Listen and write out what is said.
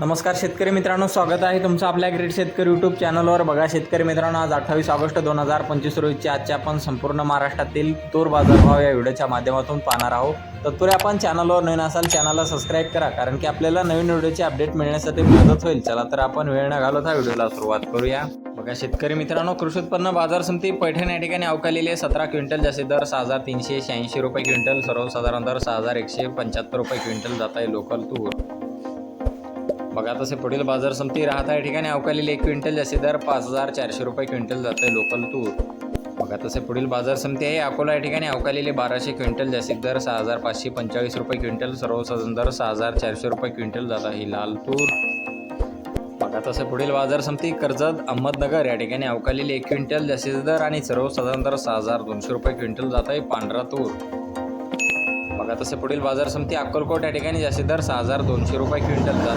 नमस्कार शेतकरी मित्रांनो स्वागत आहे तुमचं आपल्या ग्रेट शेतकरी यूट्यूब चॅनलवर बघा शेतकरी मित्रांनो आज अठ्ठावीस ऑगस्ट दोन हजार पंचवीस रोजीच्या आजच्या आपण संपूर्ण महाराष्ट्रातील तूर बाजारभाव या व्हिडिओच्या माध्यमातून पाहणार आहोत. तत्पूर्वी आपण चॅनलवर नवीन असाल चॅनलला सबस्क्राईब करा कारण की आपल्याला नवीन व्हिडिओचे अपडेट मिळण्यासाठी मदत होईल. चला तर आपण वेळ न हा व्हिडिओला सुरुवात करूया. बघा शेतकरी मित्रांनो कृषी उत्पन्न बाजार समिती पैठण या ठिकाणी अवकालेली आहे. सतरा क्विंटल जास्तीत दर सहा हजार तीनशे शहाऐंशी रुपये क्विंटल सर्वसाधारण दर सहा हजार एकशे पंच्याहत्तर रुपये क्विंटल जात आहे लोकल तूर. बघा तसे पुढील बाजार समिती राहता या ठिकाणी अवकालेली एक क्विंटल जास्त दर पाच हजार चारशे रुपये क्विंटल जात आहे लोकल तूर. बघा तसे पुढील बाजार समिती आहे. अकोला या ठिकाणी अवकालेली बाराशे क्विंटल जास्तीत दर सहा हजार पाचशे पंचेचाळीस रुपये क्विंटल सर्वसाधारण दर सहा हजार चारशे रुपये क्विंटल जात आहे लाल तूर. बघा तसे पुढील बाजार समिती कर्जत अहमदनगर या ठिकाणी अवकालेली एक क्विंटल जास्तीत दर आणि सर्वसाधारण दर सहा हजार दोनशे रुपये क्विंटल जात आहे पांढरा तूर. बघा तसे पुढील बाजार समिती अक्कलकोट या ठिकाणी जास्तीत दर सहा हजार दोनशे रुपये क्विंटल जात